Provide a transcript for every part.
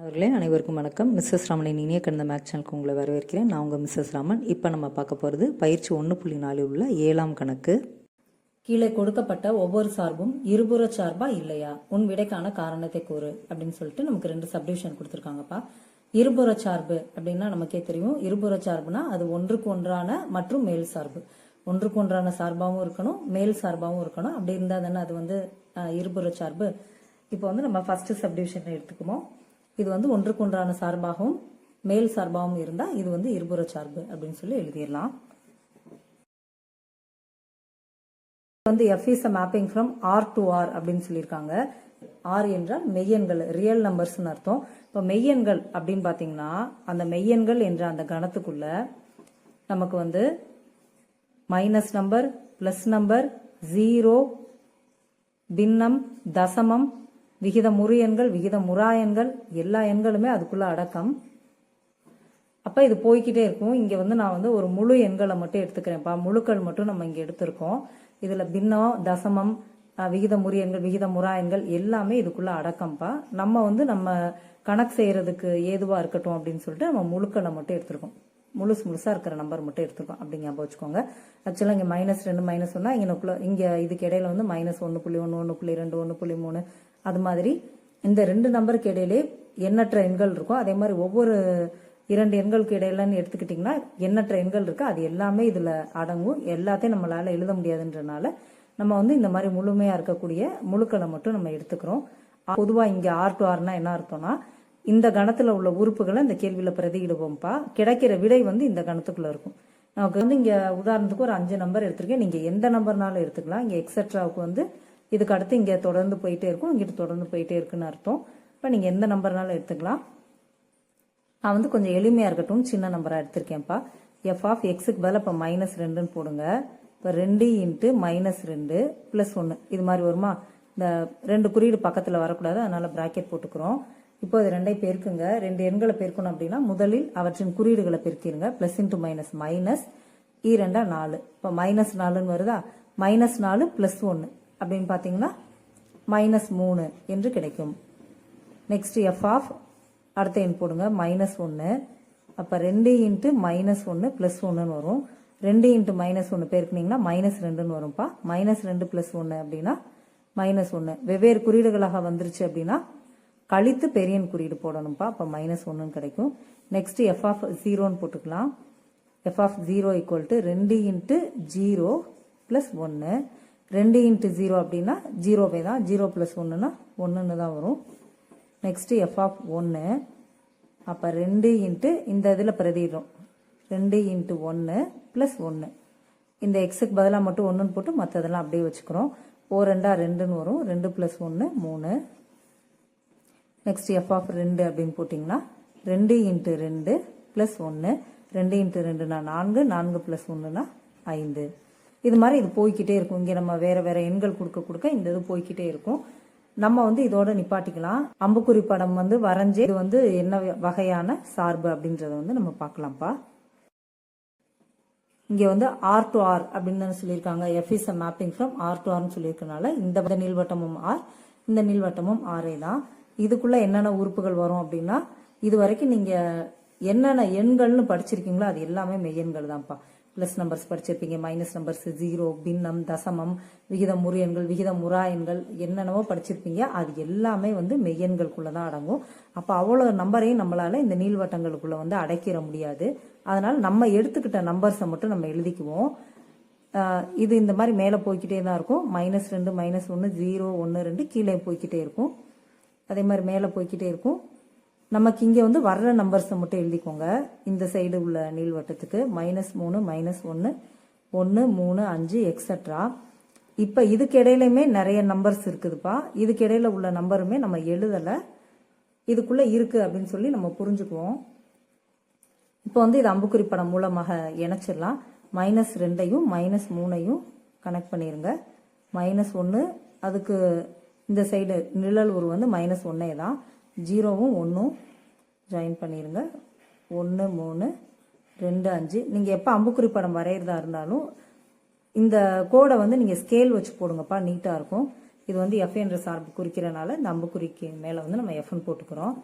அவர்களே அனைவருக்கும் வணக்கம். மிஸ்ஸஸ் ராமனின் இனிய கடந்த மேக் சேனலுக்கு உங்களை வரவேற்கிறேன். நான் உங்கள் மிஸ்ஸஸ் ராமன். இப்போ நம்ம பார்க்க போகிறது பயிற்சி ஒன்று புள்ளி நாலில் உள்ள ஏழாம் கணக்கு. கீழே கொடுக்கப்பட்ட ஒவ்வொரு சார்பும் இருபுற சார்பா இல்லையா? உன் விடைக்கான காரணத்தை கூறு அப்படின்னு சொல்லிட்டு நமக்கு ரெண்டு சப்டிவிஷன் கொடுத்துருக்காங்கப்பா. இருபுற சார்பு அப்படின்னா நமக்கே தெரியும். இருபுற சார்புனா அது ஒன்றுக்கு ஒன்றான மற்றும் மேல் சார்பு. ஒன்றுக்கு ஒன்றான சார்பாகவும் இருக்கணும் மேல் சார்பாகவும் இருக்கணும். அப்படி இருந்தால் தானே அது வந்து இருபுற சார்பு. இப்போ வந்து நம்ம ஃபர்ஸ்ட் சப்டிவிஷன் எடுத்துக்குவோம். இது வந்து ஒன்றுக்கொன்றான சார்பாகவும் மேல் சார்பாகவும் இருந்தால் இது வந்து இருபுற சார்பு அப்படின்னு சொல்லி எழுதிடலாம். வந்து f is a mapping from R to R அப்படின்னு சொல்லியிருக்காங்க. ஆர் என்றால் மெய்யெண்கள் ரியல் நம்பர்ஸ்னு அர்த்தம். இப்போ மெய்யெண்கள் அப்படின்னு பார்த்தீங்கன்னா அந்த மெய்யெண்கள் என்ற அந்த கணத்துக்குள்ள நமக்கு வந்து minus number plus number zero பின்னம் தசமம் விகித முறு எண்கள் விகித முறா எண்கள் எல்லா எண்களுமே அதுக்குள்ளே அடக்கம். அப்போ இது போய்க்கிட்டே இருக்கும். இங்கே வந்து நான் வந்து ஒரு முழு எண்களை மட்டும் எடுத்துக்கிறேன்ப்பா முழுக்கள் மட்டும் நம்ம இங்கே எடுத்திருக்கோம். இதில் பின்னம் தசமம் அஹ், விகித முறி எண்கள் விகித முறா எண்கள் எல்லாமே இதுக்குள்ளே அடக்கம்ப்பா நம்ம வந்து நம்ம கணக்கு செய்கிறதுக்கு ஏதுவாக இருக்கட்டும் அப்படின்னு சொல்லிட்டு நம்ம முழுக்களை மட்டும் எடுத்திருக்கோம். முழுசு முழுசாக இருக்கிற நம்பர் மட்டும் எடுத்துருக்கோம். அப்படி ஞாபகம் வச்சுக்கோங்க. ஆக்சுவலாக இங்கே மைனஸ் ரெண்டு மைனஸ் ஒன்றா இங்கே இங்கே இதுக்கு இடையில வந்து மைனஸ் ஒன்று புள்ளி ஒன்று ஒன்று புள்ளி ரெண்டு ஒன்று புள்ளி மூணு அது மாதிரி இந்த ரெண்டு நம்பருக்கு இடையிலே எண்ணற்ற எண்கள் இருக்கும் அதே மாதிரி ஒவ்வொரு இரண்டு எண்களுக்கு இடையிலன்னு எடுத்துக்கிட்டிங்கன்னா எண்ணற்ற எண்கள் இருக்குது அது எல்லாமே இதில் அடங்கும். எல்லாத்தையும் நம்மளால் எழுத முடியாதுன்றனால நம்ம வந்து இந்த மாதிரி முழுமையாக இருக்கக்கூடிய முழுக்களை மட்டும் நம்ம எடுத்துக்கிறோம். பொதுவாக இங்கே ஆர் டு ஆர்னா என்ன அர்த்தம்னா இந்த கணத்தில் உள்ள உறுப்புகளை இந்த கேள்வியில் பிரதியிடுவோம்ப்பா. கிடைக்கிற விடை வந்து இந்த கணத்துக்குள்ளே இருக்கும். நமக்கு வந்து இங்கே உதாரணத்துக்கு ஒரு அஞ்சு நம்பர் எடுத்திருக்கேன். நீங்கள் எந்த நம்பர்னாலும் எடுத்துக்கலாம். இங்கே எக்ஸெட்ராவுக்கு வந்து இதுக்கு அடுத்து இங்கே தொடர்ந்து போயிட்டே இருக்கும். இங்கிட்டு தொடர்ந்து போயிட்டே இருக்குன்னு அர்த்தம். இப்போ நீங்கள் எந்த நம்பர்னாலும் எடுத்துக்கலாம். நான் வந்து கொஞ்சம் எளிமையாக இருக்கட்டும். சின்ன நம்பராக எடுத்திருக்கேன்ப்பா. எஃப் ஆஃப் எக்ஸுக்கு பதிலாக இப்போ மைனஸ் ரெண்டுன்னு போடுங்க. இப்போ ரெண்டு இன்ட்டு மைனஸ் ரெண்டு ப்ளஸ் ஒன்று இது மாதிரி வருமா? இந்த ரெண்டு குறியீடு பக்கத்தில் வரக்கூடாது. அதனால் ப்ராக்கெட் போட்டுக்கிறோம். இப்போ இது ரெண்டை பெருக்குங்க. ரெண்டு எண்களை பெருக்கணும் அப்படின்னா முதலில் அவற்றின் குறியீடுகளை பெருக்கிடுங்க. ப்ளஸ் இன்ட்டு மைனஸ் மைனஸ் இ நாலு. இப்போ மைனஸ் நாலுன்னு வருதா? மைனஸ் நாலு ப்ளஸ் ஒன்று அப்படின்னு பார்த்தீங்கன்னா மைனஸ் மூணு என்று கிடைக்கும். நெக்ஸ்ட் எஃப் ஆஃப் அடுத்த எண் போடுங்க மைனஸ் ஒன்று அப்போ ரெண்டு இன்ட்டு மைனஸ் ஒன்று ப்ளஸ் ஒன்றுன்னு வரும். ரெண்டு இன்ட்டு மைனஸ் ஒன்று பெருக்குனீங்கன்னா மைனஸ் ரெண்டுன்னு வரும்ப்பா மைனஸ் ரெண்டு ப்ளஸ் ஒன்று அப்படின்னா மைனஸ் ஒன்று வெவ்வேறு குறியீடுகளாக வந்துருச்சு அப்படின்னா கழித்து பெரியன் குறியீடு போடணும்ப்பா அப்போ மைனஸ் ஒன்றுன்னு கிடைக்கும். நெக்ஸ்ட் எஃப் ஆஃப் ஜீரோன்னு போட்டுக்கலாம். F of zero equal to ரெண்டு இன்ட்டு ஜீரோ ப்ளஸ் ஒன்று ரெண்டு இன்ட்டு ஜீரோ அப்படின்னா ஜீரோவே தான். ஜீரோ ப்ளஸ் ஒன்றுனா ஒன்றுன்னு தான் வரும். நெக்ஸ்ட்டு எஃப் ஆஃப் ஒன்று அப்போ ரெண்டு இன்ட்டு இந்த இதில் பிரதிடுறோம் ரெண்டு இன்ட்டு ஒன்று ப்ளஸ் ஒன்று இந்த எக்ஸுக்கு பதிலாக மட்டும் ஒன்றுன்னு போட்டு மற்றதெல்லாம் அப்படியே வச்சுக்கிறோம். ஓ ரெண்டா ரெண்டுன்னு வரும். ரெண்டு ப்ளஸ் ஒன்று மூணு. நெக்ஸ்ட் எஃப் ஆஃப் ரெண்டு அப்படின்னு போட்டிங்கன்னா ரெண்டு இன்ட்டு ரெண்டு ப்ளஸ் ஒன்று ரெண்டு இன்ட்டு ரெண்டுனா நான்கு நான்கு ப்ளஸ் ஒன்றுனா ஐந்து. இது மாதிரி இது போய்க்கிட்டே இருக்கும். இங்கே நம்ம வேறு வேறு எண்கள் கொடுக்க கொடுக்க இந்த இது போய்க்கிட்டே இருக்கும். நம்ம வந்து இதோட நிப்பாட்டிக்கலாம். அம்புக்குறி படம் வந்து வரைஞ்சு இது வந்து என்ன வகையான சார்பு அப்படின்றத வந்து நம்ம பார்க்கலாம்ப்பா. இங்கே வந்து ஆர் டு ஆர் அப்படின்னு சொல்லியிருக்காங்க. F is a mapping from R to ஆர்னு சொல்லியிருக்கனால இந்த நீள்வட்டமும் ஆர் இந்த நீள்வட்டமும் ஆரே தான். இதுக்குள்ள என்னென்ன உறுப்புகள் வரும் அப்படின்னா இது வரைக்கும் நீங்கள் என்னென்ன எண்கள்னு படிச்சிருக்கீங்களோ அது எல்லாமே மெய்யெண்கள் தான்ப்பா. பிளஸ் நம்பர்ஸ் படிச்சிருப்பீங்க மைனஸ் நம்பர்ஸ் ஜீரோ பின்னம் தசமம் விகித முறு எண்கள் விகித முறா எண்கள் என்னென்னவோ படிச்சிருப்பீங்க. அது எல்லாமே வந்து மெய்யெண்களுக்குள்ள தான் அடங்கும். அப்போ அவ்வளோ நம்பரையும் நம்மளால இந்த நீள்வட்டங்களுக்குள்ள வந்து அடைக்கிற முடியாது. அதனால நம்ம எடுத்துக்கிட்ட நம்பர்ஸை மட்டும் நம்ம எழுதிக்குவோம். இது இந்த மாதிரி மேலே போய்கிட்டே தான் இருக்கும். மைனஸ் ரெண்டு மைனஸ் ஒன்று ஜீரோ ஒன்று ரெண்டு கீழே போய்க்கிட்டே இருக்கும். அதே மாதிரி மேலே போய்கிட்டே இருக்கும். நமக்கு இங்கே வந்து வர்ற நம்பர்ஸை மட்டும் எழுதிக்கோங்க. இந்த சைடு உள்ள நீள்வட்டத்துக்கு மைனஸ் மூணு மைனஸ் ஒன்று ஒன்று மூணு அஞ்சு எக்ஸட்ரா இப்போ இதுக்கு இடையிலையுமே நிறைய நம்பர்ஸ் இருக்குதுப்பா. இதுக்கு இடையில உள்ள நம்பருமே நம்ம எழுதலை. இதுக்குள்ளே இருக்குது அப்படின்னு சொல்லி நம்ம புரிஞ்சுக்குவோம். இப்போ வந்து இது அம்புக்குறி படம் மூலமாக இணைச்சிடலாம். மைனஸ் ரெண்டையும் மைனஸ் மூணையும் கனெக்ட் பண்ணிடுங்க மைனஸ் ஒன்று அதுக்கு இந்த சைடு நிழல் உரு வந்து மைனஸ் ஒன்னே தான். ஜீரோவும் ஒன்றும் ஜாயின் பண்ணிடுங்க ஒன்று மூணு ரெண்டு அஞ்சு. நீங்கள் எப்போ அம்புக்குறி படம் வரைகிறதா இருந்தாலும் இந்த கோடை வந்து நீங்கள் ஸ்கேல் வச்சு போடுங்கப்பா. நீட்டாக இருக்கும். இது வந்து எஃப் என்ற சார்பு குறிக்கிறனால இந்த அம்புக்குறிக்கு மேலே வந்து நம்ம எஃப்னு போட்டுக்கிறோம்.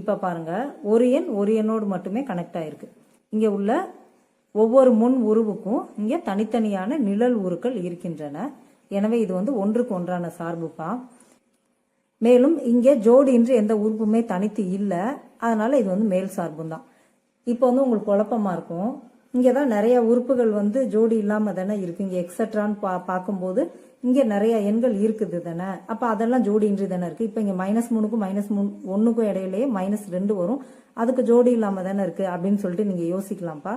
இப்போ பாருங்க. ஒரு எண் ஒரு எண்ணோடு மட்டுமே கனெக்ட் ஆகிருக்கு இங்கே உள்ள ஒவ்வொரு முன் உருவுக்கும் இங்கே தனித்தனியான நிழல் உருக்கள் இருக்கின்றன. எனவே இது வந்து ஒன்றுக்கு ஒன்றான சார்புப்பா. மேலும் இங்கே ஜோடி என்று எந்த உறுப்புமே தனித்து இல்லை. அதனால் இது வந்து மேல் சார்பும் தான் இப்போ வந்து உங்களுக்கு குழப்பமா இருக்கும். இங்கே தான் நிறைய உறுப்புகள் வந்து ஜோடி இல்லாமல் தானே இருக்குது இங்கே எக்ஸட்ரான்னு பா பார்க்கும்போது இங்கே நிறைய எண்கள் இருக்குது தானே. அப்போ அதெல்லாம் ஜோடியின்றி தானே இருக்குது இப்போ இங்கே மைனஸ் மூணுக்கும் மைனஸ் மூணு ஒன்றுக்கும் இடையிலேயே மைனஸ் ரெண்டு வரும். அதுக்கு ஜோடி இல்லாமல் தானே இருக்குது அப்படின்னு சொல்லிட்டு நீங்கள் யோசிக்கலாம்ப்பா.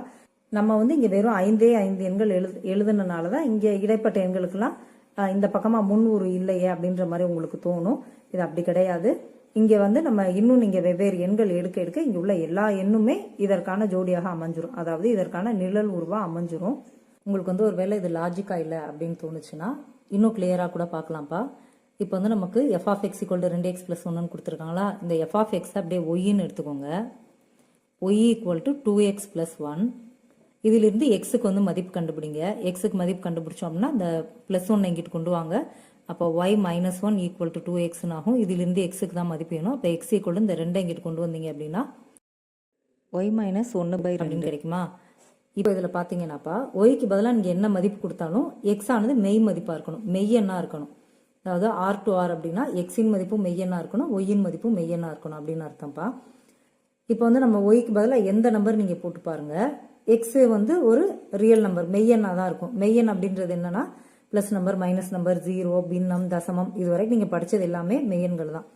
நம்ம வந்து இங்கே வெறும் ஐந்தே ஐந்து எண்கள் எழுது எழுதுனனால தான் இங்கே இடைப்பட்ட எண்களுக்கெல்லாம் இந்த பக்கமாக முன் உரு இல்லையே அப்படின்ற மாதிரி உங்களுக்கு தோணும். இது அப்படி கிடையாது. இங்கே வந்து நம்ம இன்னும் நீங்கள் வெவ்வேறு எண்கள் எடுக்க எடுக்க இங்கே உள்ள எல்லா எண்ணுமே இதற்கான ஜோடியாக அமைஞ்சிரும். அதாவது இதற்கான நிழல் உருவாக அமைஞ்சிரும். உங்களுக்கு வந்து ஒரு வேளை இது லாஜிக்காக இல்லை அப்படின்னு தோணுச்சுன்னா இன்னும் கிளியராக கூட பார்க்கலாம்ப்பா. இப்போ வந்து நமக்கு எஃப்ஆஃப் எக்ஸ் ஈக்குவல் ரெண்டு எக்ஸ் ப்ளஸ் ஒன்றுன்னு கொடுத்துருக்காங்களா? இந்த எஃப்ஆஃப் எக்ஸ் அப்படியே ஒய்ன்னு எடுத்துக்கோங்க. Y equal to two x plus one இதிலிருந்து எக்ஸுக்கு வந்து மதிப்பு கண்டுபிடிங்க. எக்ஸுக்கு மதிப்பு கண்டுபிடிச்சோம் அப்படின்னா இந்த ப்ளஸ் ஒன் இங்கிட்டு கொண்டு வாங்க. அப்போ y minus one equal to two எக்ஸ்னு ஆகும் இதிலிருந்து எக்ஸுக்கு தான் மதிப்பு வேணும். அப்போ எக்ஸ் ஈக்குவல் இந்த ரெண்டை இங்கிட்டு கொண்டு வந்தீங்க அப்படின்னா ஒய் மைனஸ் ஒன்று பை ரெண்டு கிடைக்குமா? இப்போ இதில் பார்த்தீங்கன்னாப்பா ஒய்க்கு பதிலாக நீங்கள் என்ன மதிப்பு கொடுத்தாலும் எக்ஸ் ஆனது மெய் மதிப்பாக இருக்கணும். மெய்யெண்ணாக இருக்கணும். அதாவது ஆர் டு ஆர் அப்படின்னா எக்ஸின் மதிப்பும் மெய்யெண்ணாக இருக்கணும் ஒய்யின் மதிப்பும் மெய்யெண்ணாக இருக்கணும் அப்படின்னு அர்த்தம்ப்பா. இப்போ வந்து நம்ம ஒய்க்கு பதிலாக எந்த நம்பர் நீங்கள் போட்டு பாருங்க. எக்ஸ் வந்து ஒரு ரியல் நம்பர் மெய்யெண்ணா தான் இருக்கும். மெய்யெண் அப்படின்றது என்னன்னா plus number minus number zero பின்னம் தசமம் இது வரைக்கும் நீங்கள் படித்தது எல்லாமே மெய்யன்கள் தான்.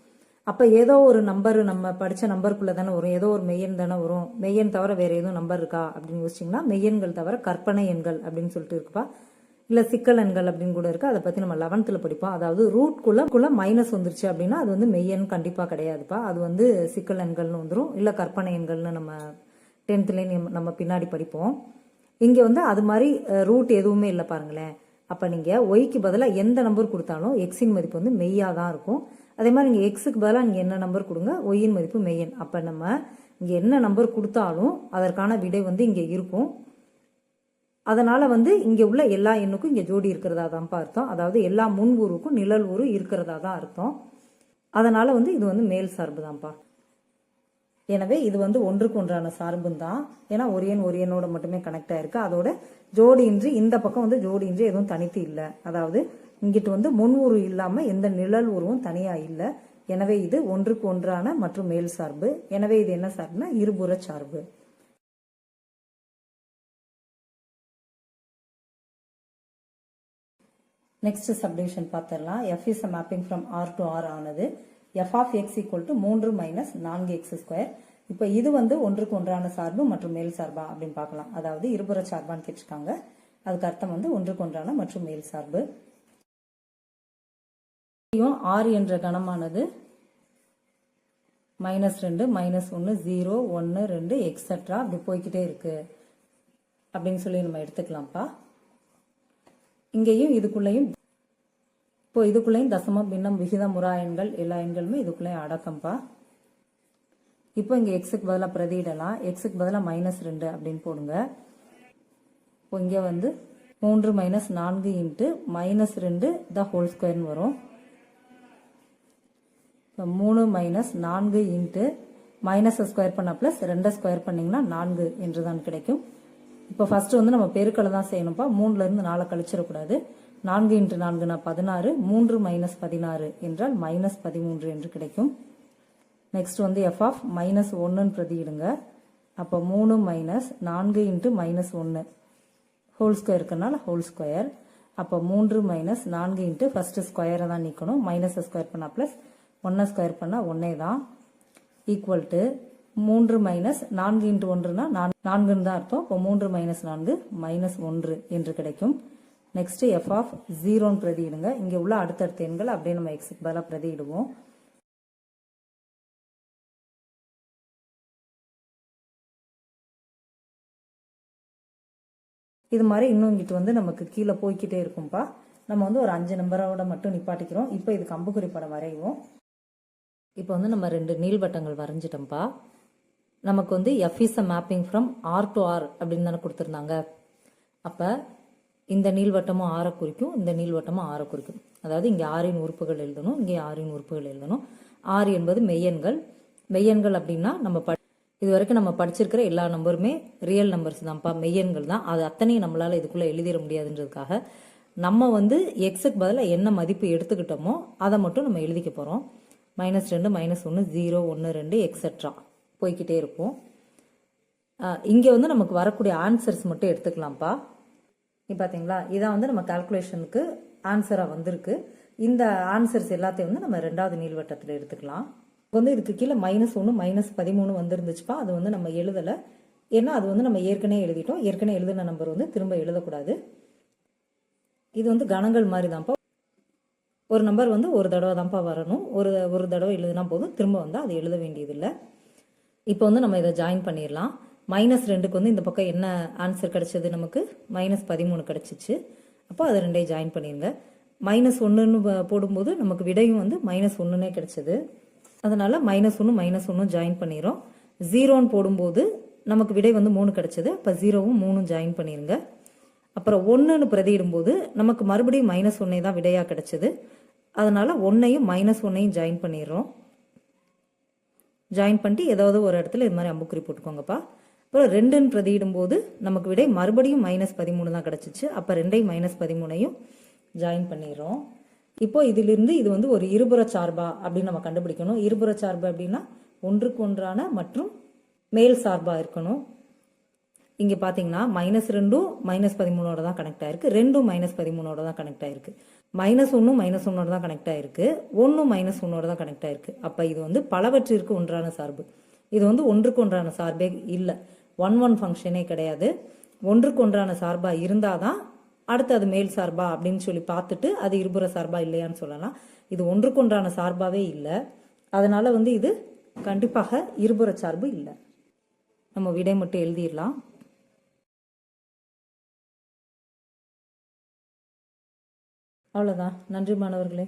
அப்போ ஏதோ ஒரு நம்பர் நம்ம படித்த நம்பருக்குள்ளே தானே வரும். ஏதோ ஒரு மெய்யன் தானே வரும். மெய்யன் தவிர வேறு எதுவும் நம்பர் இருக்கா அப்படின்னு யோசிச்சிங்கன்னா மெய்யன்கள் தவிர கற்பனை எண்கள் அப்படின்னு சொல்லிட்டு இருக்குப்பா. இல்லை சிக்கல் எண்கள் அப்படின்னு கூட இருக்குது அதை பற்றி நம்ம லெவன்த்தில் படிப்போம். அதாவது ரூட்குள்ள குள்ளே மைனஸ் வந்துருச்சு அப்படின்னா அது வந்து மெய்யன் கண்டிப்பாக கிடையாதுப்பா. அது வந்து சிக்கல் எண்கள்னு வந்துடும் இல்லை கற்பனை எண்கள்னு நம்ம டென்த்துலேயும் நம்ம பின்னாடி படிப்போம். இங்கே வந்து அது மாதிரி ரூட் எதுவுமே இல்லை பாருங்களேன். அப்போ நீங்கள் ஒய்க்கு பதிலாக எந்த நம்பர் கொடுத்தாலும் எக்ஸின் மதிப்பு வந்து மெய்யாக தான் இருக்கும். அதே மாதிரி நீங்கள் எக்ஸுக்கு பதிலாக நீங்கள் என்ன நம்பர் கொடுங்க ஒய்யின் மதிப்பு மெய்யன். அப்போ நம்ம இங்கே என்ன நம்பர் கொடுத்தாலும் அதற்கான விடை வந்து இங்கே இருக்கும். அதனால் வந்து இங்கே உள்ள எல்லா எண்ணுக்கும் இங்கே ஜோடி இருக்கிறதா தான்ப்பா அர்த்தம் அதாவது எல்லா முன் ஊருக்கும் நிழல் ஊரும் இருக்கிறதா தான் அர்த்தம். அதனால் வந்து இது வந்து மேல் சார்பு தான்ப்பா. எனவே இது வந்து ஒன்றுக்கு ஒன்றான சார்பும் தான் ஏன்னா ஒரியன் ஒரியனோட மட்டுமே கனெக்ட் ஆயிருக்கு. அதோட ஜோடியின்றி இந்த பக்கம் வந்து ஜோடியின்றி எதுவும் தனித்து இல்லை. அதாவது இங்கிட்டு வந்து முன் உரு இல்லாம எந்த நிழல் உருவும் தனியா இல்லை. எனவே இது ஒன்றுக்கு ஒன்றான மற்றும் மேல் சார்பு. எனவே இது என்ன சார்புனா இருபுற சார்பு. நெக்ஸ்ட் சப்டிவிஷன் பார்த்துடலாம். F is mapping from R to R ஆனது. F of x equal to மூன்று மைனஸ் நான்கு எக்ஸ் ஸ்கொயர் இப்போ இது வந்து ஒன்றுக்கு ஒன்றான சார்பு மற்றும் மேல் சார்பா அப்படின்னு பார்க்கலாம். அதாவது இருபுற சார்பான்னு கேட்டிருக்காங்க. அதுக்கு அர்த்தம் வந்து ஒன்றுக்கு ஒன்றான மற்றும் மேல் சார்பு. ஆறு என்ற கணமானது மைனஸ் ரெண்டு மைனஸ் ஒன்று ஜீரோ ஒன்று ரெண்டு எக்ஸட்ரா அப்படி போய்கிட்டே இருக்கு. அப்படின்னு சொல்லி நம்ம எடுத்துக்கலாம்ப்பா. இங்கேயும் இதுக்குள்ளேயும் இப்போ இதுக்குள்ளேயும் தசமம் பின்னம் விகிதம் முறா எண்கள் எல்லா எண்களுமே இதுக்குள்ளேயும் அடக்கம்ப்பா இப்போ இங்கே எக்ஸுக்கு பதிலாக பிரதியிடலாம். எக்ஸுக்கு பதிலாக மைனஸ் ரெண்டு அப்படின்னு போடுங்க. இப்போ இங்கே வந்து மூன்று மைனஸ் நான்கு இன்ட்டு மைனஸ் ரெண்டு த ஹோல் ஸ்கொயர்னு வரும். இப்போ மூணு மைனஸ் நான்கு இன்ட்டு மைனஸை ஸ்கொயர் பண்ண ப்ளஸ் ரெண்டை ஸ்கொயர் பண்ணிங்கன்னா நான்கு என்று தான் கிடைக்கும். இப்போ ஃபஸ்ட்டு வந்து நம்ம பெருக்களை தான் செய்யணும்ப்பா மூணுலேருந்து நாளை கழிச்சிடக்கூடாது. நான்கு இன்ட்டு நான்குனா பதினாறு மூன்று மைனஸ் பதினாறு என்றால் மைனஸ் பதிமூன்று என்று கிடைக்கும். நெக்ஸ்ட் வந்து எஃப் ஆஃப் மைனஸ் ஒன்றுன்னு பிரதியிடுங்க. அப்போ மூணு மைனஸ் நான்கு இன்ட்டு மைனஸ் ஒன்று ஹோல் ஸ்கொயர் இருக்கனால ஹோல் ஸ்கொயர் அப்போ மூன்று மைனஸ் நான்கு இன்ட்டு ஃபஸ்ட்டு ஸ்கொயரை தான் நிற்கணும் மைனஸை ஸ்கொயர் பண்ணால் ப்ளஸ் ஒன்றை ஸ்கொயர் பண்ணால் ஒன்னே தான். ஈக்குவல் டு மூன்று மைனஸ் நான்கு இன்ட்டு ஒன்றுனா நான் நான்குன்னு தான் அர்த்தம். இப்போ மூன்று மைனஸ் நான்கு மைனஸ் ஒன்று என்று கிடைக்கும். நெக்ஸ்ட் எஃப் ஆஃப் ஜீரோன்னு பிரதியிடுங்க. இங்கே உள்ள அடுத்தடுத்த எண்கள் அப்படியே நம்ம எக்ஸுக்கு பதிலாக பிரதியிடுவோம். இது மாதிரி இன்னும் இங்கிட்டு வந்து நமக்கு கீழே போய்க்கிட்டே இருக்கும்பா. நம்ம வந்து ஒரு அஞ்சு நம்பரோட மட்டும் நிப்பாட்டிக்கிறோம். இப்போ இதுக்கு அம்புக்குறி படம் வரைவோம். இப்போ வந்து நம்ம ரெண்டு நீள்வட்டங்கள் வரைஞ்சிட்டோம்ப்பா நமக்கு வந்து f is a mapping from R to R அப்படின்னு தானே கொடுத்துருந்தாங்க. அப்போ இந்த நீள்வட்டமும் ஆறை குறிக்கும் இந்த நீள்வட்டமும் ஆறை குறிக்கும். அதாவது இங்கே ஆறின் உறுப்புகள் எழுதணும் இங்கே ஆறின் உறுப்புகள் எழுதணும். ஆறு என்பது மெய்யன்கள் மெய்யன்கள் அப்படின்னா நம்ம ப இது வரைக்கும் நம்ம படிச்சிருக்கிற எல்லா நம்பருமே ரியல் நம்பர்ஸ் தான்ப்பா மெய்யன்கள் தான். அது அத்தனையும் நம்மளால் இதுக்குள்ளே எழுதிட முடியாதுன்றதுக்காக நம்ம வந்து எக்ஸுக்கு பதிலாக என்ன மதிப்பு எடுத்துக்கிட்டோமோ அதை மட்டும் நம்ம எழுதிக்க போகிறோம் மைனஸ் ரெண்டு மைனஸ் ஒன்று ஜீரோ ஒன்று ரெண்டு எக்ஸட்ரா போய்கிட்டே இருக்கும் இங்கே வந்து நமக்கு வரக்கூடிய ஆன்சர்ஸ் மட்டும் எடுத்துக்கலாம்ப்பா. நீ பார்த்தீங்களா இதான் வந்து நம்ம கால்குலேஷனுக்கு ஆன்சராக வந்திருக்கு. இந்த ஆன்சர்ஸ் எல்லாத்தையும் வந்து நம்ம ரெண்டாவது நீள்வட்டத்தில் எடுத்துக்கலாம். இப்போ வந்து இதுக்கு கீழே மைனஸ் ஒன்று மைனஸ் பதிமூணு வந்துருந்துச்சுப்பா. அது வந்து நம்ம எழுதலை. ஏன்னா அது வந்து நம்ம ஏற்கனவே எழுதிட்டோம். ஏற்கனவே எழுதின நம்பர் வந்து திரும்ப எழுதக்கூடாது. இது வந்து கணங்கள் மாதிரி தான்ப்பா ஒரு நம்பர் வந்து ஒரு தடவை தான்ப்பா வரணும். ஒரு ஒரு தடவை எழுதினா போதும். திரும்ப வந்தால் அது எழுத வேண்டியதில்லை. இப்போ வந்து நம்ம இதை ஜாயின் பண்ணிடலாம். மைனஸ் ரெண்டுக்கு வந்து இந்த பக்கம் என்ன ஆன்சர் கிடச்சது நமக்கு? மைனஸ் பதிமூணு கிடச்சிச்சு. அப்போ அது ரெண்டையும் ஜாயின் பண்ணிடுங்க மைனஸ் ஒன்றுன்னு போடும்போது நமக்கு விடையும் வந்து மைனஸ் ஒன்றுனே கிடச்சிது. அதனால் மைனஸ் ஒன்று மைனஸ் ஒன்றும் ஜாயின் பண்ணிடுறோம் ஜீரோன்னு போடும்போது நமக்கு விடை வந்து மூணு கிடச்சிது. அப்போ ஜீரோவும் மூணும் ஜாயின் பண்ணிடுங்க அப்புறம் ஒன்றுன்னு பிரதியிடும்போது நமக்கு மறுபடியும் மைனஸ் ஒன்றே தான் விடையாக கிடச்சிது. அதனால் ஒன்றையும் மைனஸ் ஒன்றையும் ஜாயின் பண்ணிடுறோம் ஜாயின் பண்ணிட்டு ஏதாவது ஒரு இடத்துல இது மாதிரி அம்புக்குறி போட்டுக்கோங்கப்பா. அப்புறம் ரெண்டுன்னு பிரதியிடும் போது நமக்கு விடை மறுபடியும் மைனஸ் பதிமூணு தான் கிடச்சிச்சு. அப்போ ரெண்டையும் மைனஸ் பதிமூணையும் ஜாயின் பண்ணிடுறோம். இப்போ இதிலிருந்து இது வந்து ஒரு இருபுற சார்பா அப்படின்னு நம்ம கண்டுபிடிக்கணும். இருபுற சார்பு அப்படின்னா ஒன்றுக்கு ஒன்றான மற்றும் மேல் சார்பா இருக்கணும். இங்கே பார்த்தீங்கன்னா மைனஸ் ரெண்டும் மைனஸ் பதிமூணோட தான் கனெக்ட் ஆயிருக்கு. ரெண்டும் மைனஸ் பதிமூணோட தான் கனெக்ட் ஆயிருக்கு. மைனஸ் ஒன்றும் மைனஸ் ஒன்னோட தான் கனெக்ட் ஆயிருக்கு. ஒன்றும் மைனஸ் ஒன்னோட தான் கனெக்ட் ஆயிருக்கு. அப்போ இது வந்து பலவற்றிற்கு ஒன்றான சார்பு. இது வந்து ஒன்றுக்கு ஒன்றான சார்பே இல்லை. ஒன் ஒன் ஃபங்க்ஷனே கிடையாது. ஒன்றுக்கு ஒன்றான சார்பாக இருந்தால் தான் அடுத்து அது மேல் சார்பா அப்படின்னு சொல்லி பார்த்துட்டு அது இருபுற சார்பா இல்லையான்னு சொல்லலாம். இது ஒன்றுக்கொன்றான சார்பாகவே இல்லை. அதனால் வந்து இது கண்டிப்பாக இருபுற சார்பு இல்லை. நம்ம விடை மட்டும் எழுதிடலாம். அவ்வளோதான் நன்றி மாணவர்களே.